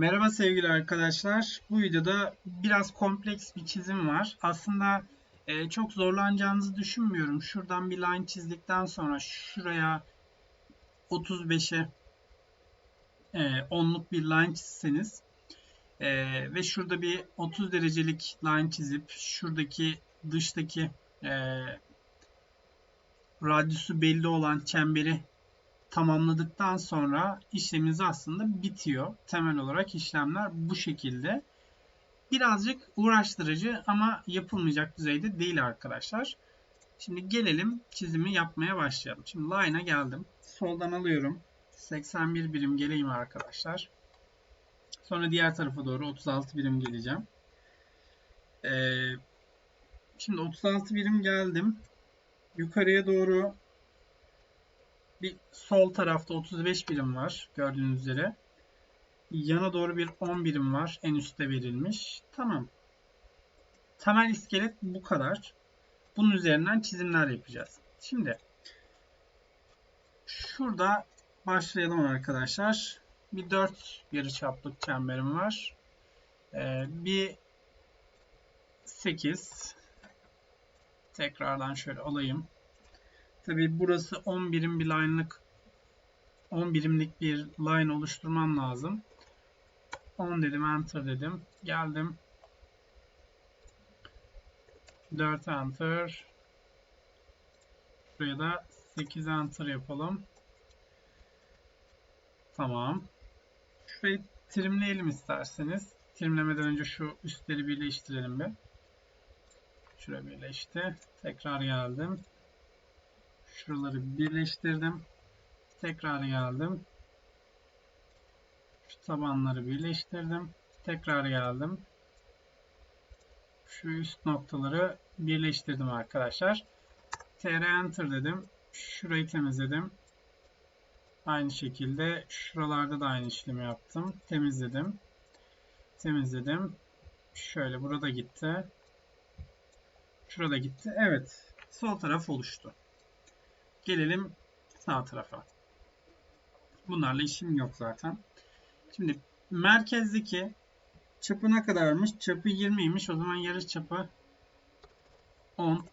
Merhaba sevgili arkadaşlar. Bu videoda biraz kompleks bir çizim var. Aslında e, çok zorlanacağınızı düşünmüyorum. Şuradan bir line çizdikten sonra şuraya 35'e e, 10'luk bir line çizseniz e, ve şurada bir 30 derecelik line çizip şuradaki dıştaki e, radyusu belli olan çemberi tamamladıktan sonra işlemimiz aslında bitiyor. Temel olarak işlemler bu şekilde. Birazcık uğraştırıcı ama yapılmayacak düzeyde değil arkadaşlar. Şimdi gelelim çizimi yapmaya başlayalım. Şimdi line'a geldim. Soldan alıyorum. 81 birim geleyim arkadaşlar. Sonra diğer tarafa doğru 36 birim geleceğim. Ee, şimdi 36 birim geldim. Yukarıya doğru bir sol tarafta 35 birim var gördüğünüz üzere. Yana doğru bir 10 birim var en üstte verilmiş. Tamam. Temel iskelet bu kadar. Bunun üzerinden çizimler yapacağız. Şimdi şurada başlayalım arkadaşlar. Bir 4 yarıçaplık çemberim var. Ee, bir 8 tekrardan şöyle alayım. Tabi burası 10 birim bir line'lık 10 birimlik bir line oluşturmam lazım. 10 dedim enter dedim. Geldim. 4 enter. Buraya da 8 enter yapalım. Tamam. Şurayı trimleyelim isterseniz. Trimlemeden önce şu üstleri birleştirelim bir. Şuraya birleşti. Tekrar geldim. Şuraları birleştirdim. Tekrar geldim. Şu tabanları birleştirdim. Tekrar geldim. Şu üst noktaları birleştirdim arkadaşlar. TR Enter dedim. Şurayı temizledim. Aynı şekilde şuralarda da aynı işlemi yaptım. Temizledim. Temizledim. Şöyle burada gitti. Şurada gitti. Evet. Sol taraf oluştu. Gelelim sağ tarafa. Bunlarla işim yok zaten. Şimdi merkezdeki çapı ne kadarmış? Çapı 20'ymiş. O zaman yarış çapı 10.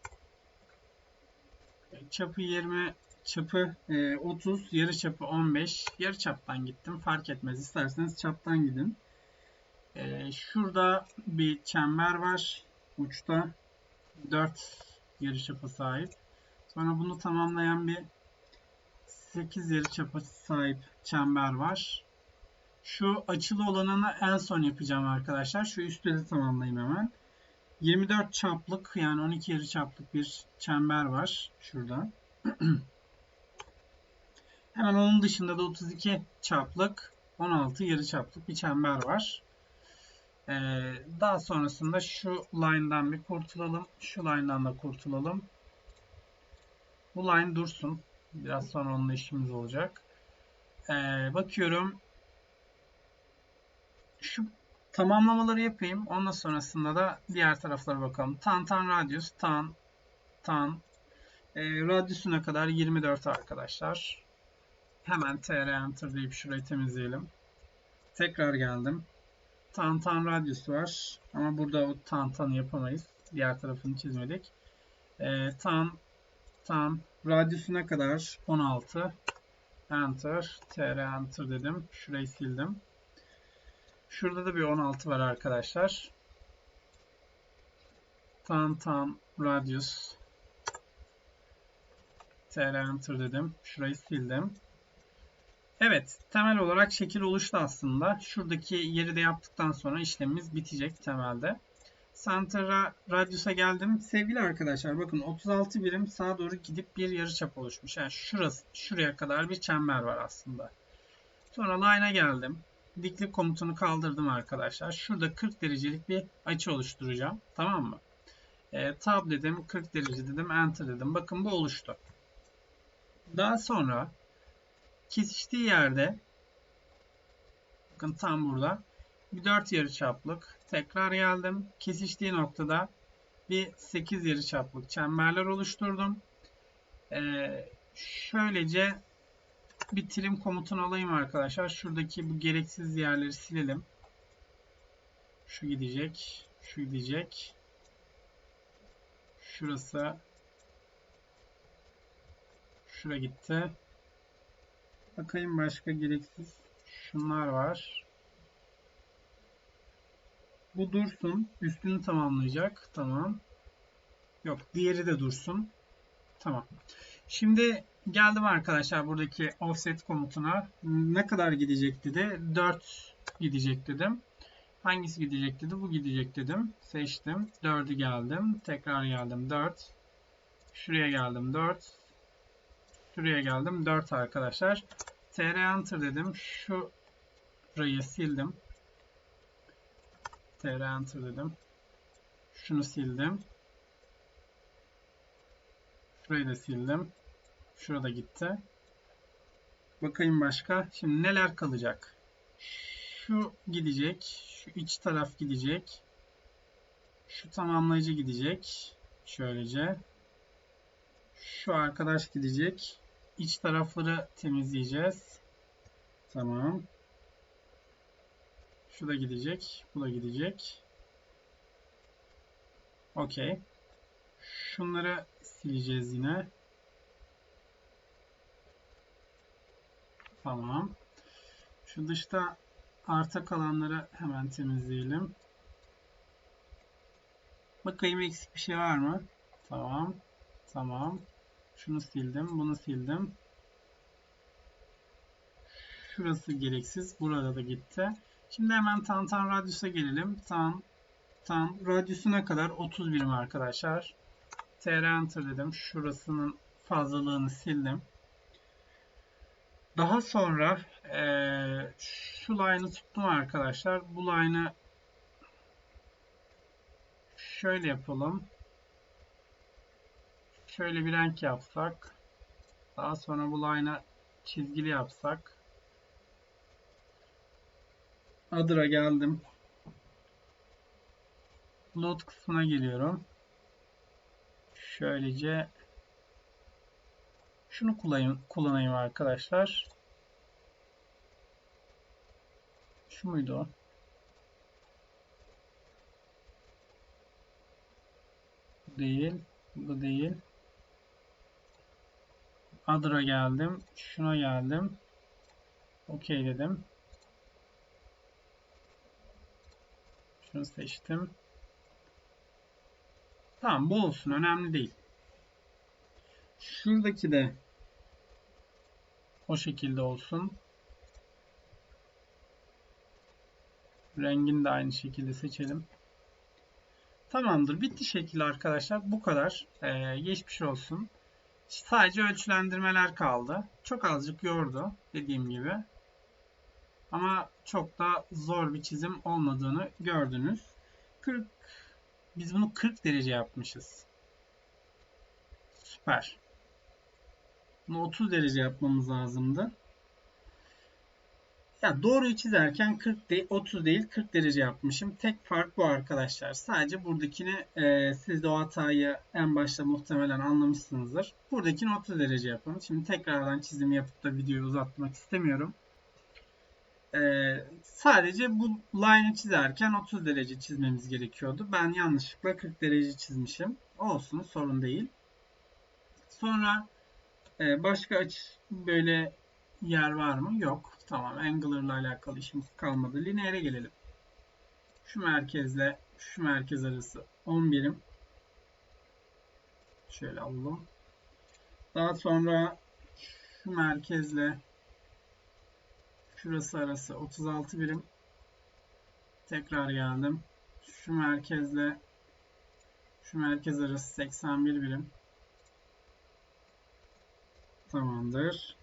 Çapı 20, çapı 30, e, yarı çapı 15. Yarı çaptan gittim. Fark etmez. İsterseniz çaptan gidin. E, şurada bir çember var. Uçta 4 yarı çapı sahip. Sonra bunu tamamlayan bir 8 yarıçapı sahip çember var. Şu açılı olanını en son yapacağım arkadaşlar. Şu üstte tamamlayayım hemen. 24 çaplık yani 12 yarı çaplık bir çember var şurada. hemen onun dışında da 32 çaplık 16 yarı çaplık bir çember var. Ee, daha sonrasında şu line'dan bir kurtulalım. Şu line'dan da kurtulalım. Bu line dursun. Biraz sonra onunla işimiz olacak. Ee, bakıyorum. Şu tamamlamaları yapayım. Ondan sonrasında da diğer taraflara bakalım. Tan tan radius, tan tan e, radyusuna kadar 24 arkadaşlar. Hemen tr enter deyip şurayı temizleyelim. Tekrar geldim. Tan tan radius var. Ama burada o tan tan yapamayız. Diğer tarafını çizmedik. E, tan tan Radyusuna kadar 16. Enter. TR Enter dedim. Şurayı sildim. Şurada da bir 16 var arkadaşlar. Tan tan radius. TR Enter dedim. Şurayı sildim. Evet. Temel olarak şekil oluştu aslında. Şuradaki yeri de yaptıktan sonra işlemimiz bitecek temelde. Center'a Radius'a geldim. Sevgili arkadaşlar bakın 36 birim sağa doğru gidip bir yarıçap oluşmuş. Yani şurası, şuraya kadar bir çember var aslında. Sonra line'a geldim. Diklik komutunu kaldırdım arkadaşlar. Şurada 40 derecelik bir açı oluşturacağım. Tamam mı? E, tab dedim. 40 derece dedim. Enter dedim. Bakın bu oluştu. Daha sonra kesiştiği yerde bakın tam burada bir 4 yarıçaplık. Tekrar geldim. Kesiştiği noktada bir 8 yarıçaplık çemberler oluşturdum. Ee, şöylece bir trim komutunu alayım arkadaşlar. Şuradaki bu gereksiz yerleri silelim. Şu gidecek. Şu gidecek. Şurası. Şura gitti. Bakayım başka gereksiz. Şunlar var. Bu dursun. Üstünü tamamlayacak. Tamam. Yok. Diğeri de dursun. Tamam. Şimdi geldim arkadaşlar buradaki offset komutuna. Ne kadar gidecek dedi. 4 gidecek dedim. Hangisi gidecek dedi. Bu gidecek dedim. Seçtim. 4'ü geldim. Tekrar geldim. 4. Şuraya geldim. 4. Şuraya geldim. 4 arkadaşlar. tr enter dedim. Şu burayı sildim. Tr enter dedim. Şunu sildim. Şurayı da sildim. Şurada gitti. Bakayım başka. Şimdi neler kalacak? Şu gidecek. Şu iç taraf gidecek. Şu tamamlayıcı gidecek. Şöylece. Şu arkadaş gidecek. İç tarafları temizleyeceğiz. Tamam. Şu da gidecek. Bu da gidecek. Okey. Şunları sileceğiz yine. Tamam. Şu dışta arta kalanları hemen temizleyelim. Bakayım eksik bir şey var mı? Tamam. Tamam. Şunu sildim. Bunu sildim. Şurası gereksiz. Burada da gitti. Şimdi hemen tantan radyusa gelelim. Tan tan radyusu kadar? 30 birim arkadaşlar. tr enter dedim. Şurasının fazlalığını sildim. Daha sonra e, şu line'ı tuttum arkadaşlar. Bu line'ı şöyle yapalım. Şöyle bir renk yapsak. Daha sonra bu line'ı çizgili yapsak. Adır'a geldim. Load kısmına geliyorum. Şöylece şunu kullanayım, kullanayım arkadaşlar. Şu muydu o? Değil. Bu değil. Adra geldim. Şuna geldim. Okey dedim. Şunu seçtim. Tamam bu olsun. Önemli değil. Şuradaki de o şekilde olsun. Rengini de aynı şekilde seçelim. Tamamdır. Bitti şekil arkadaşlar. Bu kadar. Ee, geçmiş olsun. Sadece ölçülendirmeler kaldı. Çok azıcık yordu. Dediğim gibi. Ama çok da zor bir çizim olmadığını gördünüz. 40 biz bunu 40 derece yapmışız. Süper. Bunu 30 derece yapmamız lazımdı. Ya doğruyu çizerken 40 değil, 30 değil 40 derece yapmışım. Tek fark bu arkadaşlar. Sadece buradakini e, siz de o hatayı en başta muhtemelen anlamışsınızdır. Buradakini 30 derece yapın. Şimdi tekrardan çizim yapıp da videoyu uzatmak istemiyorum. E, sadece bu line'ı çizerken 30 derece çizmemiz gerekiyordu. Ben yanlışlıkla 40 derece çizmişim. Olsun sorun değil. Sonra e, başka açı böyle yer var mı? Yok. Tamam. Angular alakalı işimiz kalmadı. Lineere gelelim. Şu merkezle şu merkez arası 10 birim. Şöyle alalım. Daha sonra şu merkezle şurası arası 36 birim. Tekrar geldim. Şu merkezle şu merkez arası 81 birim. Tamamdır.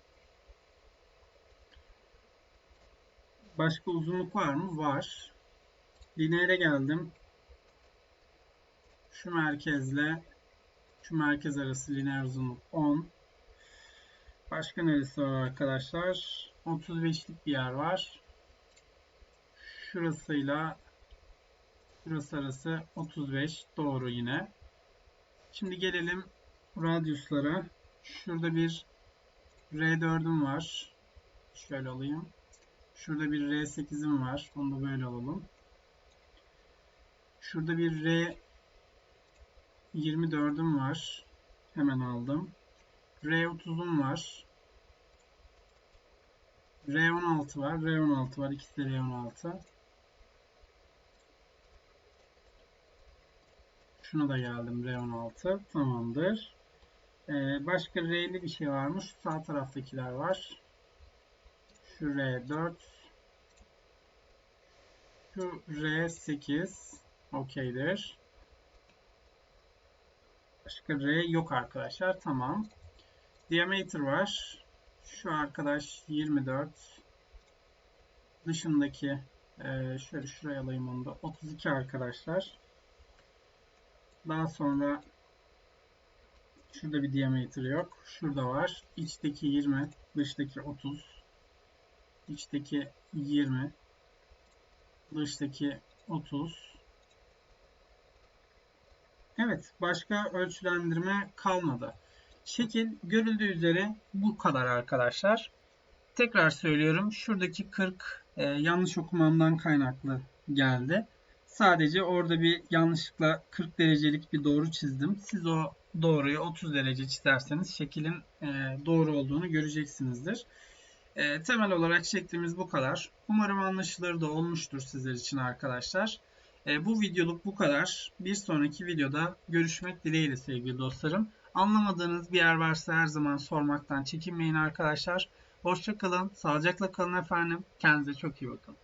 Başka uzunluk var mı? Var. Lineere geldim. Şu merkezle şu merkez arası lineer uzunluk 10. Başka neresi var arkadaşlar? 35'lik bir yer var. Şurasıyla şurası arası 35. Doğru yine. Şimdi gelelim radyuslara. Şurada bir R4'üm var. Şöyle alayım. Şurada bir R8'im var. Onu da böyle alalım. Şurada bir R 24'üm var. Hemen aldım. R30'um var. R16 var. R16 var. İkisi de R16. Şuna da geldim. R16. Tamamdır. Ee, başka R'li bir şey varmış. Sağ taraftakiler var. Şu R4. Şu R8. Okeydir. Başka R yok arkadaşlar. Tamam. Diameter var. Şu arkadaş 24. Dışındaki e, şöyle şuraya alayım onu da. 32 arkadaşlar. Daha sonra şurada bir diameter yok. Şurada var. İçteki 20. Dıştaki 30. İçteki 20. Dıştaki 30. Evet, başka ölçülendirme kalmadı. Şekil görüldüğü üzere bu kadar arkadaşlar. Tekrar söylüyorum. Şuradaki 40 e, yanlış okumamdan kaynaklı geldi. Sadece orada bir yanlışlıkla 40 derecelik bir doğru çizdim. Siz o doğruyu 30 derece çizerseniz şekilin e, doğru olduğunu göreceksinizdir. E, temel olarak şeklimiz bu kadar. Umarım anlaşılır da olmuştur sizler için arkadaşlar. E, bu videoluk bu kadar. Bir sonraki videoda görüşmek dileğiyle sevgili dostlarım. Anlamadığınız bir yer varsa her zaman sormaktan çekinmeyin arkadaşlar. Hoşçakalın, sağlıcakla kalın efendim. Kendinize çok iyi bakın.